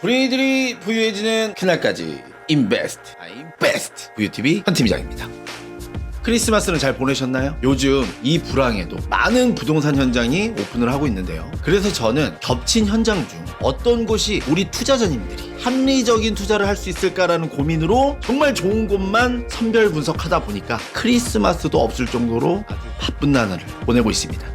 브레이들이 부유해지는 그날까지 인베스트 아임 베스트 부유TV 현팀장입니다 크리스마스는 잘 보내셨나요? 요즘 이 불황에도 많은 부동산 현장이 오픈을 하고 있는데요. 그래서 저는 겹친 현장 중 어떤 곳이 우리 투자자님들이 합리적인 투자를 할 수 있을까라는 고민으로 정말 좋은 곳만 선별 분석하다 보니까 크리스마스도 없을 정도로 아주 바쁜 나날을 보내고 있습니다.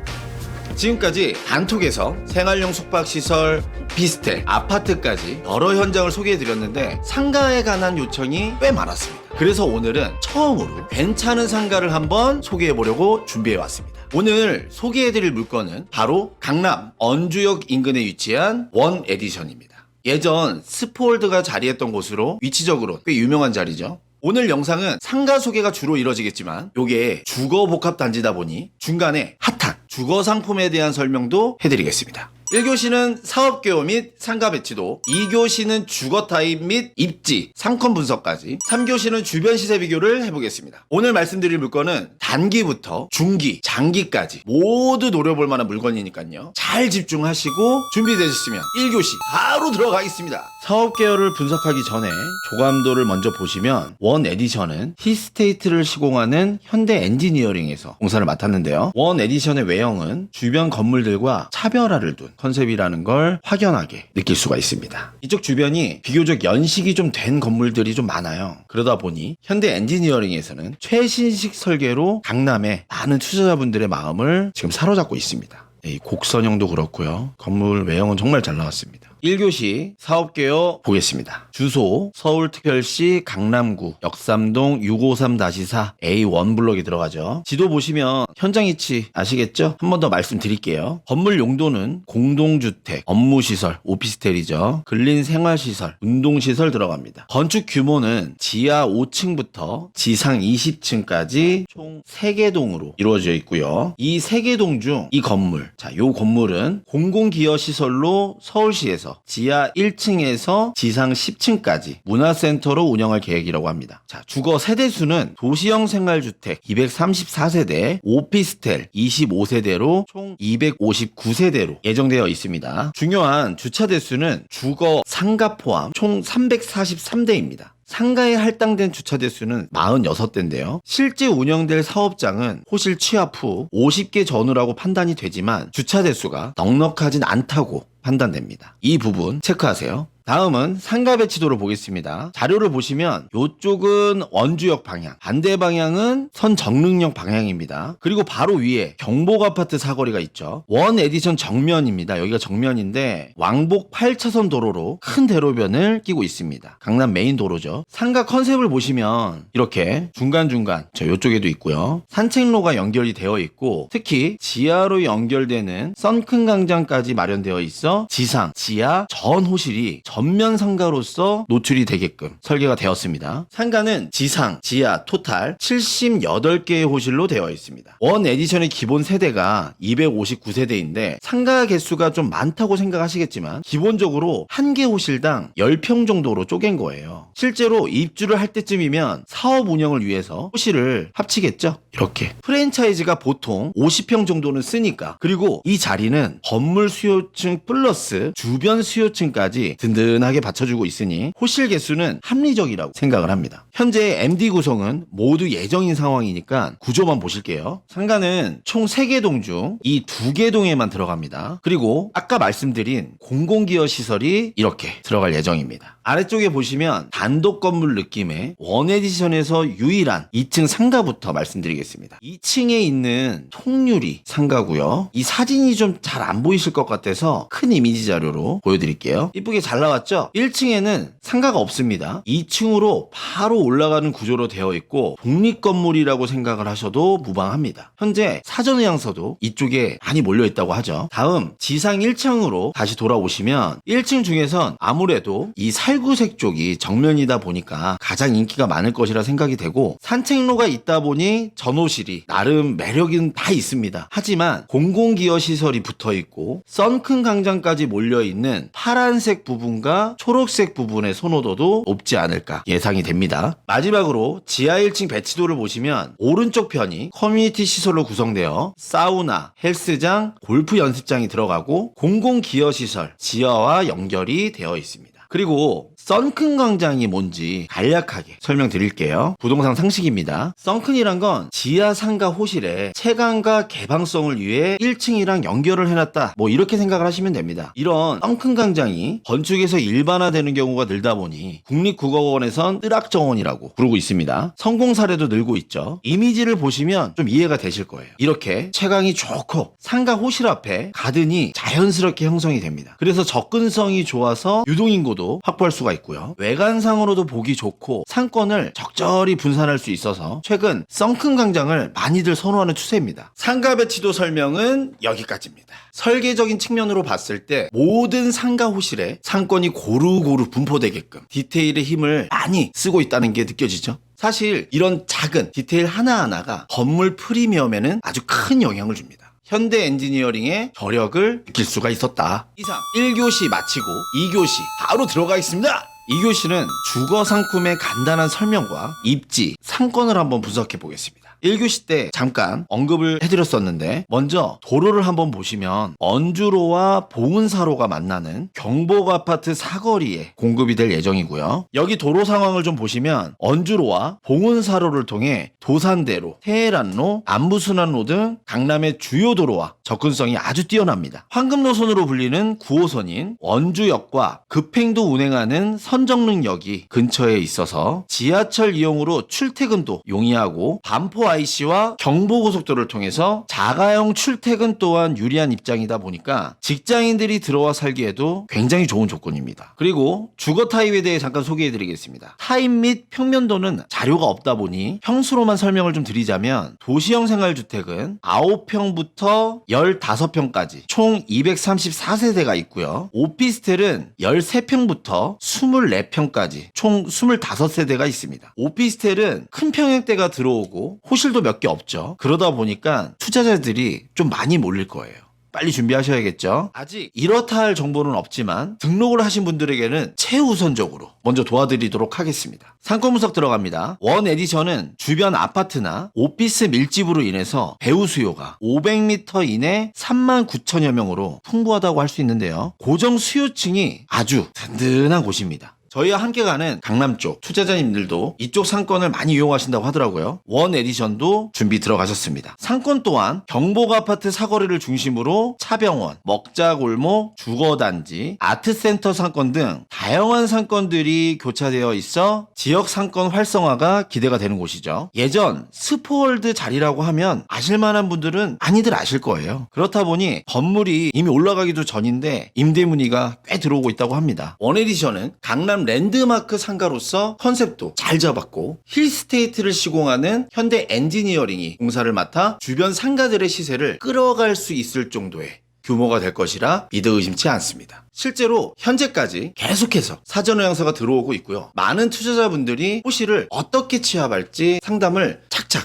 지금까지 단톡에서 생활용 숙박시설, 오피스텔, 아파트까지 여러 현장을 소개해드렸는데 상가에 관한 요청이 꽤 많았습니다. 그래서 오늘은 처음으로 괜찮은 상가를 한번 소개해보려고 준비해왔습니다. 오늘 소개해드릴 물건은 바로 강남 언주역 인근에 위치한 원 에디션입니다. 예전 스포월드가 자리했던 곳으로 위치적으로 꽤 유명한 자리죠. 오늘 영상은 상가 소개가 주로 이뤄지겠지만 요게 주거 복합 단지다 보니 중간에 핫한 주거 상품에 대한 설명도 해드리겠습니다. 1교시는 사업 개요 및 상가 배치도, 2교시는 주거 타입 및 입지, 상권 분석까지, 3교시는 주변 시세 비교를 해보겠습니다. 오늘 말씀드릴 물건은 단기부터 중기, 장기까지 모두 노려볼 만한 물건이니까요. 잘 집중하시고 준비되셨으면 1교시 바로 들어가겠습니다. 사업 계열을 분석하기 전에 조감도를 먼저 보시면 원 에디션은 히스테이트를 시공하는 현대 엔지니어링에서 공사를 맡았는데요. 원 에디션의 외형은 주변 건물들과 차별화를 둔 컨셉이라는 걸 확연하게 느낄 수가 있습니다. 이쪽 주변이 비교적 연식이 좀 된 건물들이 좀 많아요. 그러다 보니 현대 엔지니어링에서는 최신식 설계로 강남의 많은 투자자분들의 마음을 지금 사로잡고 있습니다. 네, 이 곡선형도 그렇고요. 건물 외형은 정말 잘 나왔습니다. 1교시 사업개요 보겠습니다. 주소 서울특별시 강남구 역삼동 653-4 A1 블록이 들어가죠. 지도 보시면 현장 위치 아시겠죠? 한 번 더 말씀드릴게요. 건물 용도는 공동주택, 업무시설, 오피스텔이죠. 근린 생활시설, 운동시설 들어갑니다. 건축 규모는 지하 5층부터 지상 20층까지 총 3개 동으로 이루어져 있고요. 이 3개 동 중 이 건물, 자, 요 건물은 공공기여시설로 서울시에서 지하 1층에서 지상 10층까지 문화센터로 운영할 계획이라고 합니다. 자, 주거 세대수는 도시형 생활주택 234세대, 오피스텔 25세대로 총 259세대로 예정되어 있습니다. 중요한 주차 대수는 주거 상가 포함 총 343대입니다. 상가에 할당된 주차 대수는 46대인데요. 실제 운영될 사업장은 호실 취합 후 50개 전후라고 판단이 되지만 주차 대수가 넉넉하진 않다고 판단됩니다. 이 부분 체크하세요. 다음은 상가 배치도를 보겠습니다. 자료를 보시면 이쪽은 원주역 방향, 반대 방향은 선정릉역 방향입니다. 그리고 바로 위에 경복 아파트 사거리가 있죠. 원 에디션 정면입니다. 여기가 정면인데 왕복 8차선 도로로 큰 대로변을 끼고 있습니다. 강남 메인 도로죠. 상가 컨셉을 보시면 이렇게 중간중간 저 이쪽에도 있고요. 산책로가 연결이 되어 있고 특히 지하로 연결되는 썬큰 강장까지 마련되어 있어 지상, 지하, 전 호실이 전면 상가로서 노출이 되게끔 설계가 되었습니다. 상가는 지상, 지하, 토탈 78개의 호실로 되어 있습니다. 원 에디션의 기본 세대가 259세대인데 상가 개수가 좀 많다고 생각하시겠지만 기본적으로 한 개 호실당 10평 정도로 쪼갠 거예요. 실제로 입주를 할 때쯤이면 사업 운영을 위해서 호실을 합치겠죠? 이렇게. 프랜차이즈가 보통 50평 정도는 쓰니까. 그리고 이 자리는 건물 수요층 플러스 주변 수요층까지 든든 하게 받쳐주고 있으니 호실 개수는 합리적이라고 생각을 합니다. 현재 MD 구성은 모두 예정인 상황이니까 구조만 보실게요. 상가는 총 3개 동 중 이 2개 동에만 들어갑니다. 그리고 아까 말씀드린 공공기여 시설이 이렇게 들어갈 예정입니다. 아래쪽에 보시면 단독 건물 느낌의 원 에디션에서 유일한 2층 상가부터 말씀드리겠습니다. 2층에 있는 통유리 상가고요. 이 사진이 좀 잘 안 보이실 것 같아서 큰 이미지 자료로 보여드릴게요. 이쁘게 잘 나왔죠? 1층에는 상가가 없습니다. 2층으로 바로 올라가는 구조로 되어 있고 독립 건물이라고 생각을 하셔도 무방합니다. 현재 사전 의향서도 이쪽에 많이 몰려 있다고 하죠. 다음 지상 1층으로 다시 돌아오시면 1층 중에선 아무래도 이 살 구색 쪽이 정면이다 보니까 가장 인기가 많을 것이라 생각이 되고 산책로가 있다 보니 전호실이 나름 매력은 다 있습니다. 하지만 공공기여 시설이 붙어 있고 썬큰 강장까지 몰려 있는 파란색 부분과 초록색 부분의 선호도도 높지 않을까 예상이 됩니다. 마지막으로 지하 1층 배치도를 보시면 오른쪽 편이 커뮤니티 시설로 구성되어 사우나, 헬스장, 골프 연습장이 들어가고 공공기여 시설, 지하와 연결이 되어 있습니다. 그리고 썬큰 광장이 뭔지 간략하게 설명드릴게요. 부동산 상식입니다. 썬큰이란 건 지하 상가 호실에 채광과 개방성을 위해 1층이랑 연결을 해놨다. 뭐 이렇게 생각을 하시면 됩니다. 이런 썬큰 광장이 건축에서 일반화되는 경우가 늘다 보니 국립국어원에선 뜨락정원이라고 부르고 있습니다. 성공 사례도 늘고 있죠. 이미지를 보시면 좀 이해가 되실 거예요. 이렇게 채광이 좋고 상가 호실 앞에 가든이 자연스럽게 형성이 됩니다. 그래서 접근성이 좋아서 유동인구도 확보할 수가 있고요. 외관상으로도 보기 좋고 상권을 적절히 분산할 수 있어서 최근 썬큰 광장을 많이들 선호하는 추세입니다. 상가 배치도 설명은 여기까지입니다. 설계적인 측면으로 봤을 때 모든 상가 호실에 상권이 고루고루 분포되게끔 디테일의 힘을 많이 쓰고 있다는 게 느껴지죠. 사실 이런 작은 디테일 하나하나가 건물 프리미엄에는 아주 큰 영향을 줍니다. 현대 엔지니어링의 저력을 느낄 수가 있었다. 이상 1교시 마치고 2교시 바로 들어가 있습니다. 2교시는 주거 상품의 간단한 설명과 입지, 상권을 한번 분석해 보겠습니다. 1교시 때 잠깐 언급을 해드렸었는데 먼저 도로를 한번 보시면 언주로와 봉은사로가 만나는 경복 아파트 사거리에 공급이 될 예정이고요. 여기 도로 상황을 좀 보시면 언주로와 봉은사로를 통해 도산대로, 테헤란로, 안부순환로 등 강남의 주요 도로와 접근성이 아주 뛰어납니다. 황금노선으로 불리는 9호선인 원주역과 급행도 운행하는 선정릉역이 근처에 있어서 지하철 이용으로 출퇴근도 용이하고 반포 IC와 경부고속도로를 통해서 자가용 출퇴근 또한 유리한 입장이다 보니까 직장인들이 들어와 살기에도 굉장히 좋은 조건입니다. 그리고 주거 타입에 대해 잠깐 소개해 드리겠습니다. 타입 및 평면도는 자료가 없다 보니 평수로만 설명을 좀 드리자면 도시형 생활주택은 9평부터 15평까지 총 234세대가 있고요. 오피스텔은 13평부터 24평까지 총 25세대가 있습니다. 오피스텔은 큰 평형대가 들어오고 호실도 몇 개 없죠. 그러다 보니까 투자자들이 좀 많이 몰릴 거예요. 빨리 준비하셔야겠죠. 아직 이렇다 할 정보는 없지만 등록을 하신 분들에게는 최우선적으로 먼저 도와드리도록 하겠습니다. 상권 분석 들어갑니다. 원 에디션은 주변 아파트나 오피스 밀집으로 인해서 배우 수요가 500m 이내 3만 9천여 명으로 풍부하다고 할 수 있는데요. 고정 수요층이 아주 든든한 곳입니다. 저희와 함께 가는 강남 쪽 투자자님들도 이쪽 상권을 많이 이용하신다고 하더라고요. 원 에디션도 준비 들어가셨습니다. 상권 또한 경복 아파트 사거리를 중심으로 차병원, 먹자골목, 주거단지, 아트센터 상권 등 다양한 상권들이 교차되어 있어 지역 상권 활성화가 기대가 되는 곳이죠. 예전 스포월드 자리라고 하면 아실만한 분들은 많이들 아실 거예요. 그렇다 보니 건물이 이미 올라가기도 전인데 임대 문의가 꽤 들어오고 있다고 합니다. 원 에디션은 강남 랜드마크 상가로서 컨셉도 잘 잡았고 힐스테이트를 시공하는 현대 엔지니어링이 공사를 맡아 주변 상가들의 시세를 끌어갈 수 있을 정도의 규모가 될 것이라 믿어 의심치 않습니다. 실제로 현재까지 계속해서 사전 의향서가 들어오고 있고요. 많은 투자자분들이 호실을 어떻게 취합할지 상담을 착착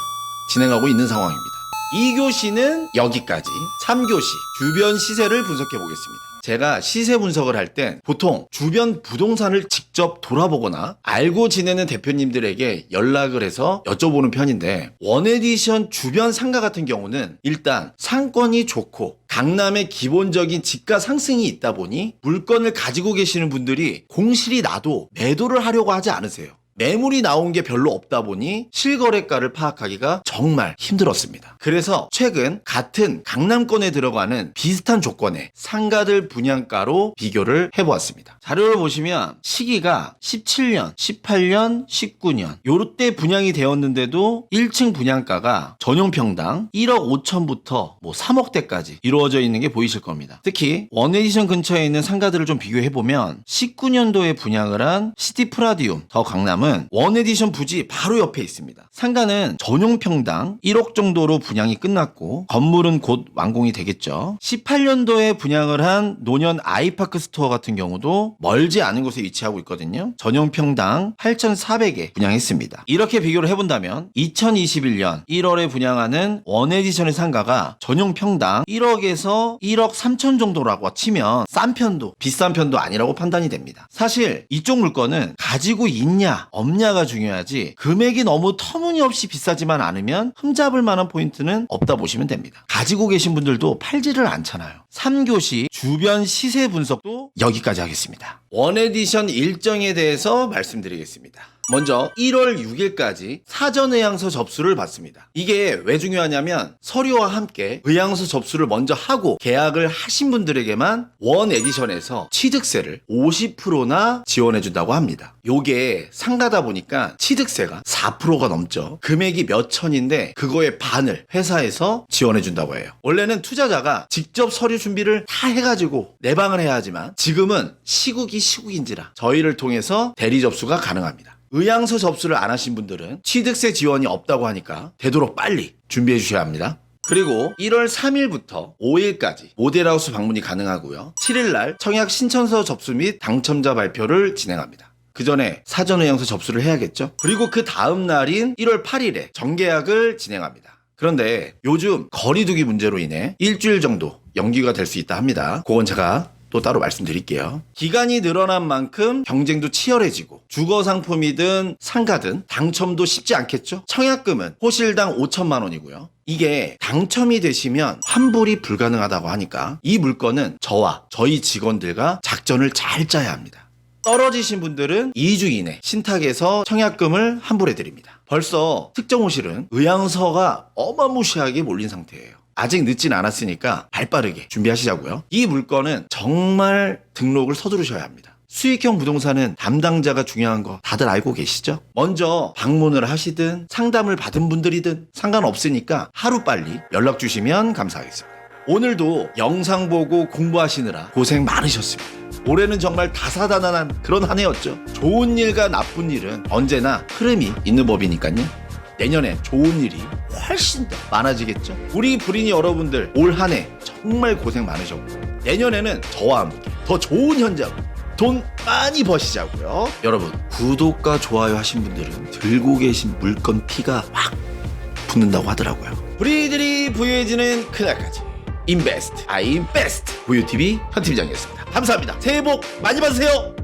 진행하고 있는 상황입니다. 2교시는 여기까지, 3교시 주변 시세를 분석해 보겠습니다. 제가 시세 분석을 할 때 보통 주변 부동산을 직접 돌아보거나 알고 지내는 대표님들에게 연락을 해서 여쭤보는 편인데 원에디션 주변 상가 같은 경우는 일단 상권이 좋고 강남의 기본적인 집가 상승이 있다 보니 물건을 가지고 계시는 분들이 공실이 나도 매도를 하려고 하지 않으세요. 매물이 나온 게 별로 없다 보니 실거래가를 파악하기가 정말 힘들었습니다. 그래서 최근 같은 강남권에 들어가는 비슷한 조건의 상가들 분양가로 비교를 해보았습니다. 자료를 보시면 시기가 17년, 18년, 19년 요때 분양이 되었는데도 1층 분양가가 전용 평당 1억 5천부터 뭐 3억대까지 이루어져 있는 게 보이실 겁니다. 특히 원에디션 근처에 있는 상가들을 좀 비교해 보면 19년도에 분양을 한 시티 프라디움 더 강남은 원 에디션 부지 바로 옆에 있습니다. 상가는 전용 평당 1억 정도로 분양이 끝났고 건물은 곧 완공이 되겠죠. 18년도에 분양을 한 노년 아이파크 스토어 같은 경우도 멀지 않은 곳에 위치하고 있거든요. 전용 평당 8,400에 분양했습니다. 이렇게 비교를 해본다면 2021년 1월에 분양하는 원 에디션의 상가가 전용 평당 1억에서 1억 3천 정도라고 치면 싼 편도 비싼 편도 아니라고 판단이 됩니다. 사실 이쪽 물건은 가지고 있냐 없냐가 중요하지 금액이 너무 터무니없이 비싸지만 않으면 흠잡을 만한 포인트는 없다 보시면 됩니다. 가지고 계신 분들도 팔지를 않잖아요. 3교시 주변 시세 분석도 여기까지 하겠습니다. 원 에디션 일정에 대해서 말씀드리겠습니다. 먼저 1월 6일까지 사전 의향서 접수를 받습니다. 이게 왜 중요하냐면 서류와 함께 의향서 접수를 먼저 하고 계약을 하신 분들에게만 원 에디션에서 취득세를 50%나 지원해 준다고 합니다. 요게 상가다 보니까 취득세가 4%가 넘죠. 금액이 몇 천인데 그거의 반을 회사에서 지원해 준다고 해요. 원래는 투자자가 직접 서류 준비를 다 해가지고 내방을 해야 하지만 지금은 시국이 시국인지라 저희를 통해서 대리 접수가 가능합니다. 의향서 접수를 안 하신 분들은 취득세 지원이 없다고 하니까 되도록 빨리 준비해 주셔야 합니다. 그리고 1월 3일부터 5일까지 모델하우스 방문이 가능하고요. 7일날 청약 신청서 접수 및 당첨자 발표를 진행합니다. 그 전에 사전 의향서 접수를 해야겠죠. 그리고 그 다음 날인 1월 8일에 정계약을 진행합니다. 그런데 요즘 거리두기 문제로 인해 일주일 정도 연기가 될 수 있다 합니다. 그건 제가 또 따로 말씀드릴게요. 기간이 늘어난 만큼 경쟁도 치열해지고 주거 상품이든 상가든 당첨도 쉽지 않겠죠? 청약금은 호실당 5천만 원이고요. 이게 당첨이 되시면 환불이 불가능하다고 하니까 이 물건은 저와 저희 직원들과 작전을 잘 짜야 합니다. 떨어지신 분들은 2주 이내 신탁에서 청약금을 환불해 드립니다. 벌써 특정 호실은 의향서가 어마무시하게 몰린 상태예요. 아직 늦진 않았으니까 발 빠르게 준비하시자고요. 이 물건은 정말 등록을 서두르셔야 합니다. 수익형 부동산은 담당자가 중요한 거 다들 알고 계시죠? 먼저 방문을 하시든 상담을 받은 분들이든 상관없으니까 하루빨리 연락 주시면 감사하겠습니다. 오늘도 영상 보고 공부하시느라 고생 많으셨습니다. 올해는 정말 다사다난한 그런 한 해였죠. 좋은 일과 나쁜 일은 언제나 흐름이 있는 법이니까요. 내년에 좋은 일이 훨씬 더 많아지겠죠. 우리 불인이 여러분들 올 한 해 정말 고생 많으셨고 내년에는 저와 함께 더 좋은 현장 돈 많이 버시자고요. 여러분 구독과 좋아요 하신 분들은 들고 계신 물건 피가 확 붙는다고 하더라고요. 브리들이 부유해지는 그날까지 인베스트 아인베스트 부유TV 현 팀장이었습니다. 감사합니다. 새해 복 많이 받으세요.